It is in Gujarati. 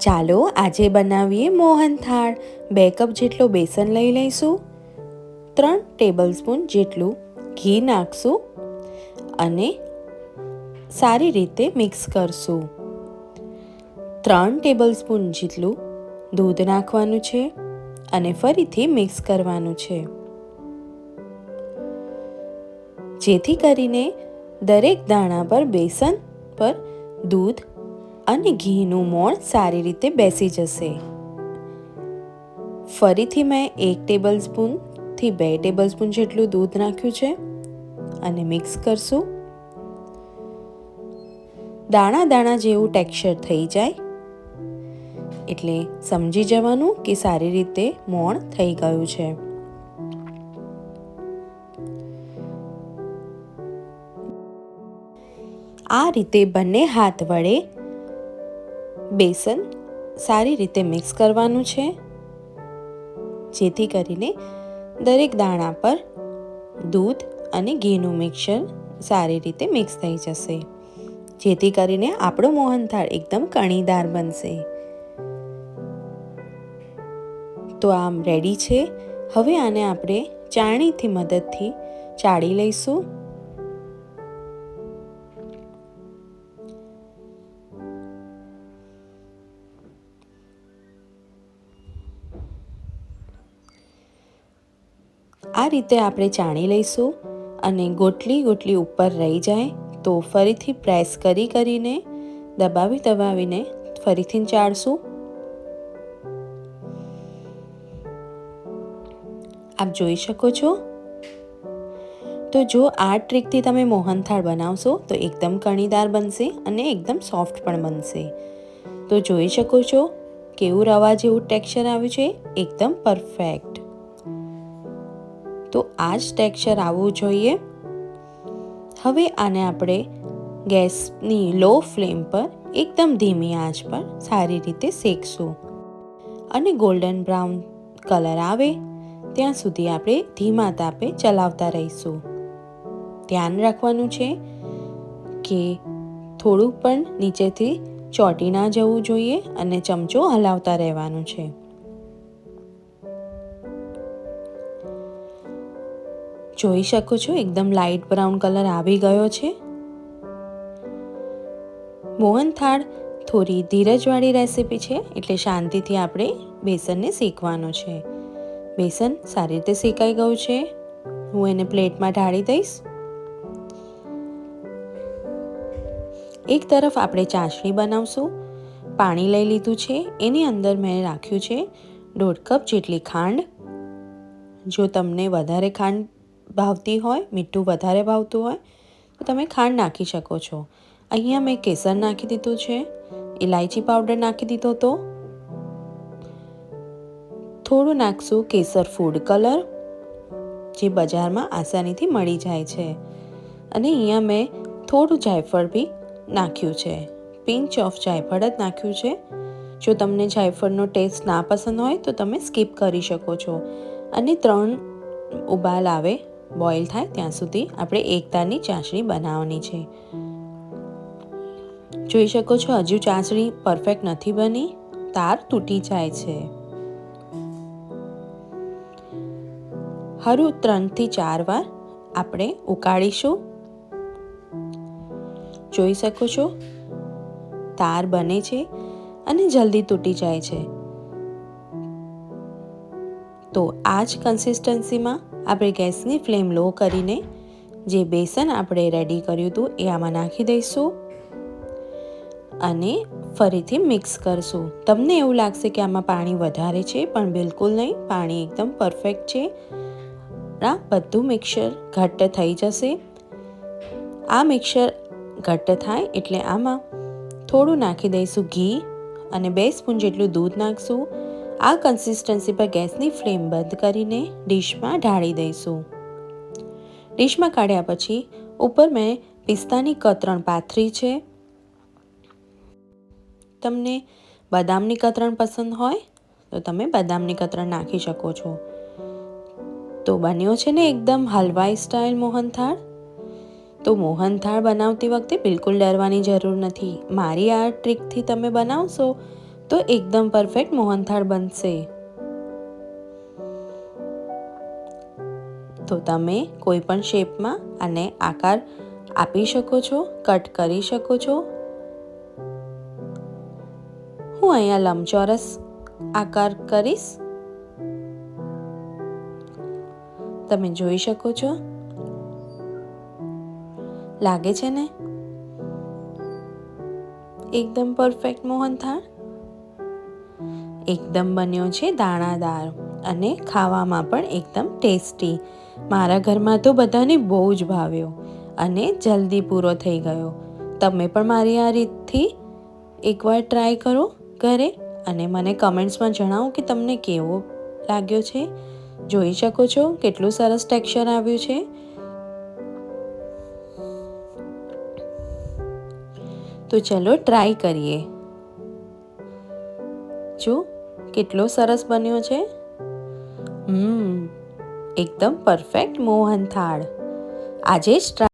ચાલો આજે બનાવીએ મોહનથાળ બે કપ જેટલો બેસન લઈ લઈશું. ત્રણ ટેબલ સ્પૂન જેટલું ઘી નાખશું અને સારી રીતે મિક્સ કરશું. ત્રણ ટેબલ સ્પૂન જેટલું દૂધ નાખવાનું છે અને ફરીથી મિક્સ કરવાનું છે. જેથી કરીને દરેક દાણા પર બેસન પર દૂધ અને ઘીનું મોણ સારી રીતે બેસી જશે. ફરીથી મેં એક ટેબલ સ્પૂનથી બે ટેબલ સ્પૂન જેટલું દૂધ નાખ્યું છે અને મિક્સ કરશું. દાણા દાણા જેવું ટેક્સચર થઈ જાય. એટલે સમજી જવાનું કે સારી રીતે મોણ થઈ ગયું છે. આ રીતે બંને હાથ વડે બેસન સારી રીતે મિક્સ કરવાનું છે. જેથી કરીને દરેક દાણા પર દૂધ અને ઘીનું મિક્સર સારી રીતે મિક્સ થઈ જશે. જેથી કરીને આપણો મોહનથાળ એકદમ કણીદાર બનશે. તો આમ રેડી છે. હવે આને આપણે ચાણીથી મદદથી ચાળી લઈશું. આ રીતે આપણે ચાણી લઈશું અને ગોટલી ગોટલી ઉપર રહી જાય તો ફરીથી પ્રેસ કરી કરીને દબાવી દબાવીને ફરીથી ચાળશું. આપ જોઈ શકો છો? તો જો આ ટ્રીકથી તમે મોહનથાળ બનાવશો તો એકદમ કણીદાર બનશે અને એકદમ સોફ્ટ પણ બનશે. તો જોઈ શકો છો કેવું રવા જેવું ટેક્સચર આવ્યું છે? એકદમ પરફેક્ટ. તો આ જ ટેક્સચર આવવું જોઈએ. હવે આને આપણે ગેસની લો ફ્લેમ પર એકદમ ધીમી આંચ પર સારી રીતે શેકશું. અને ગોલ્ડન બ્રાઉન કલર આવે, ત્યાં સુધી આપણે ધીમા તાપે ચલાવતા રહીશું. ધ્યાન રાખવાનું છે કે થોડું પણ નીચેથી ચોટી ના જવું જોઈએ અને ચમચો હલાવતા રહેવાનું છે. જોઈ શકો છો, એકદમ લાઇટ બ્રાઉન કલર આવી ગયો છે. મોહનથાળ થોડી ધીરજવાળી રેસીપી છે, એટલે શાંતિથી આપણે બેસનને શેકવાનો છે. બેસન સારી રીતે શેકાઈ ગયું છે. હું એને પ્લેટમાં ઢાળી દઈશ. એક તરફ આપણે ચાસણી બનાવશું. પાણી લઈ લીધું છે, એની અંદર મેં રાખ્યું છે દોઢ કપ જેટલી ખાંડ. જો તમને વધારે ખાંડ ભાવતી હોય, મીઠું વધારે ભાવતું હોય, તો તમે ખાંડ નાખી શકો છો. અહીંયા મેં કેસર નાખી દીધું છે ઇલાયચી પાવડર નાખી દીધો તો થોડું નાખશું કેસર ફૂડ કલર, જે બજારમાં આસાનીથી મળી જાય છે. અને અહીંયા મેં થોડું જાયફળ બી નાખ્યું છે. પિંચ ઓફ જાયફળ જ નાખ્યું છે. જો તમને જાયફળનો ટેસ્ટ ના પસંદ હોય, તો તમે સ્કીપ કરી શકો છો. અને ત્રણ ઉબાલ આવે બોઇલ થાય ત્યાં સુધી આપણે એક તારની ચાસણી બનાવવાની છે. જોઈ શકો છો, હજુ ચાસણી પરફેક્ટ નથી બની. તાર તૂટી જાય છે. હરું ત્રણથી ચાર વાર આપણે ઉકાળીશું. જોઈ શકો છો, તાર બને છે અને જલ્દી તૂટી જાય છે. તો આ જ કન્સિસ્ટન્સીમાં આપણે ગેસની ફ્લેમ લો કરીને જે બેસન આપણે રેડી કર્યું હતું એ આમાં નાખી દઈશું અને ફરીથી મિક્સ કરશું. તમને એવું લાગશે કે આમાં પાણી વધારે છે, પણ બિલકુલ નહીં. પાણી એકદમ પરફેક્ટ છે. આ બધું મિક્સર ઘટ્ટ થઈ જશે. આ મિક્સર ઘટ્ટ થાય એટલે આમાં થોડું નાખી દઈશું ઘી અને બે સ્પૂન જેટલું દૂધ નાખશું. આ કન્સિસ્ટન્સી પર ગેસની ફ્લેમ બંધ કરીને ડીશમાં ઢાળી દઈશું. ડીશમાં કાઢ્યા પછી ઉપર મેં પિસ્તાની કતરણ પાથરી છે. તમને બદામની કતરણ પસંદ હોય તો તમે બદામની કતરણ નાખી શકો છો. તો બન્યો છે ને એકદમ હલવાઈ સ્ટાઇલ મોહનથાળ. તો મોહનથાળ બનાવતી વખતે બિલકુલ ડરવાની જરૂર નથી. મારી આ ટ્રીકથી તમે બનાવશો તો એકદમ પરફેક્ટ મોહનથાળ બનશે. તો તમે કોઈ પણ શેપમાં આને આકાર આપી શકો છો, કટ કરી શકો છો. હું અહીંયા લંબચોરસ આકાર કરીશ. તમે જોઈ શકો છો. લાગે છે ને? એકદમ પરફેક્ટ મોહનથાળ એકદમ બન્યો છે દાણાદાર અને ખાવામાં પણ એકદમ ટેસ્ટી. મારા ઘરમાં તો બધાને બહુ જ ભાવ્યો અને જલ્દી પૂરો થઈ ગયો. તમે પણ મારી આ રીતથી એકવાર ટ્રાય કરો ઘરે અને મને કમેન્ટ્સમાં જણાવો કે તમને કેવો લાગ્યો છે. જોઈ શકો છો કેટલું સરસ ટેક્સચર આવ્યું છે. તો ચલો ટ્રાય કરીએ. જો કેટલો સરસ બન્યો છે? હમ એકદમ પરફેક્ટ મોહન થાળ આજે જ